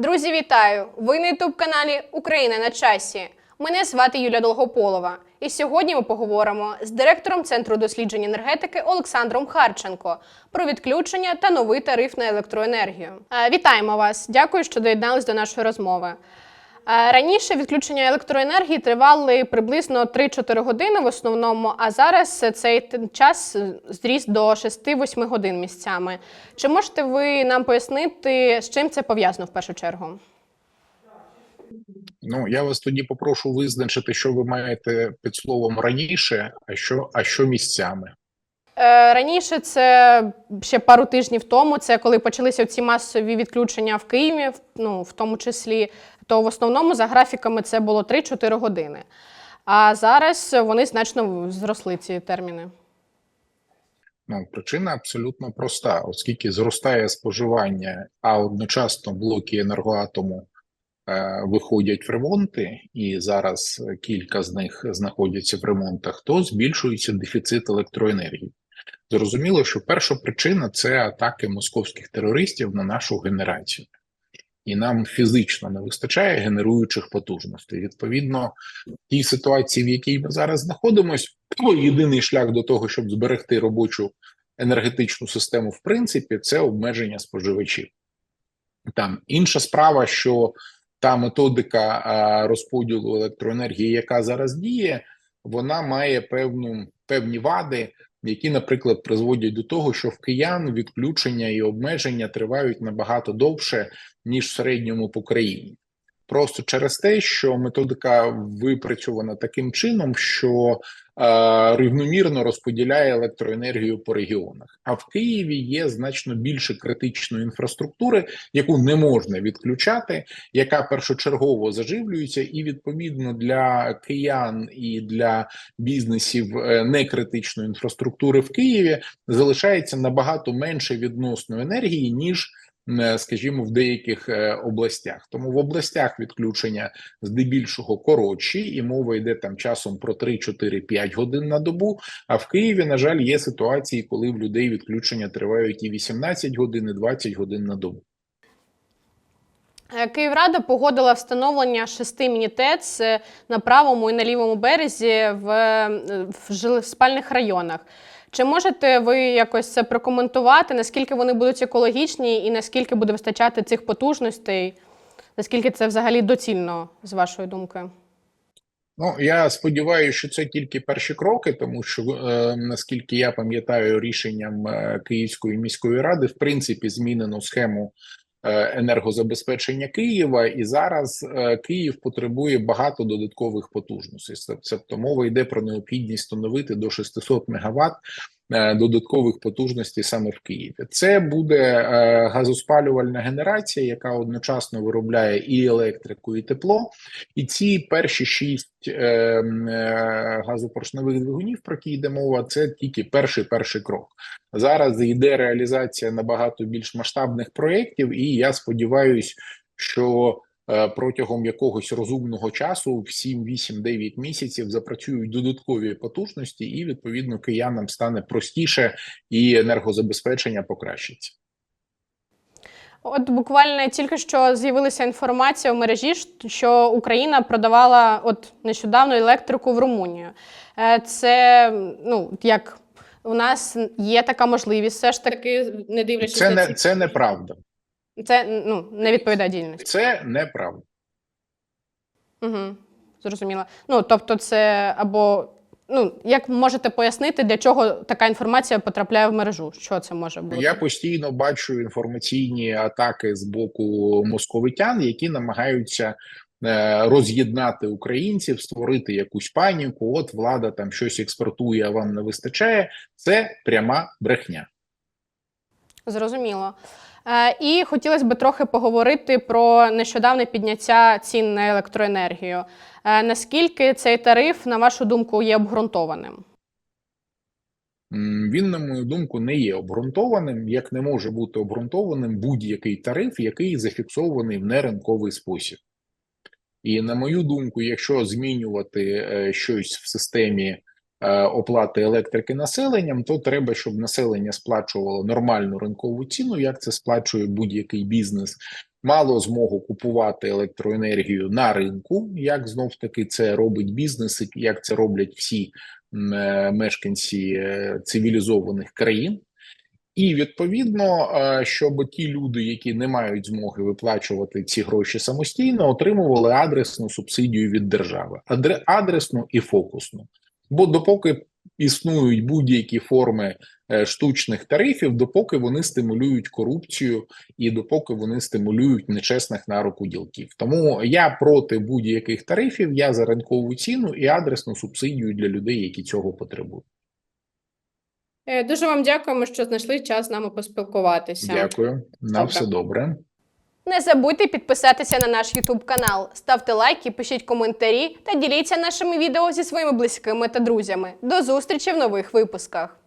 Друзі, вітаю! Ви на ютуб каналі Україна на часі. Мене звати Юля Долгополова. І сьогодні ми поговоримо з директором Центру досліджень енергетики Олександром Харченко про відключення та новий тариф на електроенергію. Е, Вітаємо вас! Дякую, що доєднались до нашої розмови. Е, Раніше відключення електроенергії тривали приблизно 3-4 години в основному, а зараз цей час зріс до 6-8 годин місцями. Чи можете ви нам пояснити, з чим це пов'язано в першу чергу? Ну, я вас тоді попрошу визначити, що ви маєте під словом раніше, а що, а що місцями. Е, Раніше це ще пару тижнів тому, це коли почалися ці масові відключення в Києві, ну в тому числі, то в основному за графіками це було 3-4 години. А зараз вони значно зросли ці терміни. Ну, причина абсолютно проста, оскільки зростає споживання, а одночасно блоки енергоатому е, виходять в ремонти, і зараз кілька з них знаходяться в ремонтах, то збільшується дефіцит електроенергії. Зрозуміло, що перша причина це атаки московських терористів на нашу генерацію. І нам фізично не вистачає генеруючих потужностей. Відповідно, в тій ситуації, в якій ми зараз знаходимося, то єдиний шлях до того, щоб зберегти робочу енергетичну систему, в принципі, це обмеження споживачів. Там інша справа, що та методика розподілу електроенергії, яка зараз діє, вона має певну певні вади, які, наприклад, призводять до того, що в киян відключення і обмеження тривають набагато довше, ніж в середньому по країні. Просто через те, що методика випрацьована таким чином, що рівномірно розподіляє електроенергію по регіонах. А в Києві є значно більше критичної інфраструктури, яку не можна відключати, яка першочергово заживлюється, і відповідно для киян і для бізнесів е, некритичної інфраструктури в Києві залишається набагато менше відносно енергії ніж. Е, Скажімо, в деяких е, областях, тому в областях відключення здебільшого коротші, і мова йде там часом про 3-4-5 годин на добу. А в Києві, на жаль, є ситуації, коли в людей відключення тривають і 18 годин, і 20 годин на добу. Е, Київрада погодила встановлення шести міні-ТЕЦ е, на правому і на лівому березі в, е, в спальних районах. Чи можете ви якось це прокоментувати, наскільки вони будуть екологічні і наскільки буде вистачати цих потужностей? Наскільки це взагалі доцільно, з вашої думки? Ну я сподіваюся, що це тільки перші кроки, тому що е, наскільки я пам'ятаю, рішенням Київської міської ради в принципі змінено схему енергозабезпечення Києва, і зараз е, Київ потребує багато додаткових потужностей. Тобто мова йде про необхідність встановити до 600 МВт е, додаткових потужностей саме в Києві. Це буде е, газоспалювальна генерація, яка одночасно виробляє і електрику, і тепло. І ці перші шість е, е, газопоршневих двигунів, про які йде мова, це тільки перший перший крок. Зараз йде реалізація набагато більш масштабних проєктів, і я сподіваюся, що е, протягом якогось розумного часу, в 7, 8, 9 місяців, запрацюють додаткові потужності, і відповідно киянам стане простіше і енергозабезпечення покращиться. От буквально тільки що з'явилася інформація в мережі, що Україна продавала от нещодавно електрику в Румунію. Е, Це ну як у нас є така можливість, все ж таки, не дивлячись Це не це неправда. Це ну не відповідає дійсності. Це неправда. Угу, зрозуміло. Ну тобто, це або ну як можете пояснити, для чого така інформація потрапляє в мережу? Що це може бути? Я постійно бачу інформаційні атаки з боку московитян, які намагаються е, роз'єднати українців, створити якусь паніку. От влада там щось експортує, а вам не вистачає. Це пряма брехня. Зрозуміло. Е, і хотілося б трохи поговорити про нещодавне підняття цін на електроенергію. Е, наскільки цей тариф, на вашу думку, є обґрунтованим? Він, на мою думку, не є обґрунтованим, як не може бути обґрунтованим будь-який тариф, який зафіксований в неринковий спосіб. І на мою думку, якщо змінювати е, щось в системі оплати електрики населенням, то треба, щоб населення сплачувало нормальну ринкову ціну, як це сплачує будь-який бізнес. Мало змогу купувати електроенергію на ринку, як знов таки це робить бізнес, як це роблять всі е, мешканці е, цивілізованих країн. І відповідно, е, щоб ті люди, які не мають змоги виплачувати ці гроші самостійно, отримували адресну субсидію від держави, Адре- адресну і фокусну. Бо допоки існують будь-які форми е, штучних тарифів, допоки вони стимулюють корупцію і допоки вони стимулюють нечесних на руку ділків. Тому я проти будь-яких тарифів, я за ринкову ціну і адресну субсидію для людей, які цього потребують. Е, Дуже вам дякуємо, що знайшли час з нами поспілкуватися. Дякую, на все добре. Не забудьте підписатися на наш YouTube канал, ставте лайки, пишіть коментарі та діліться нашими відео зі своїми близькими та друзями. До зустрічі в нових випусках.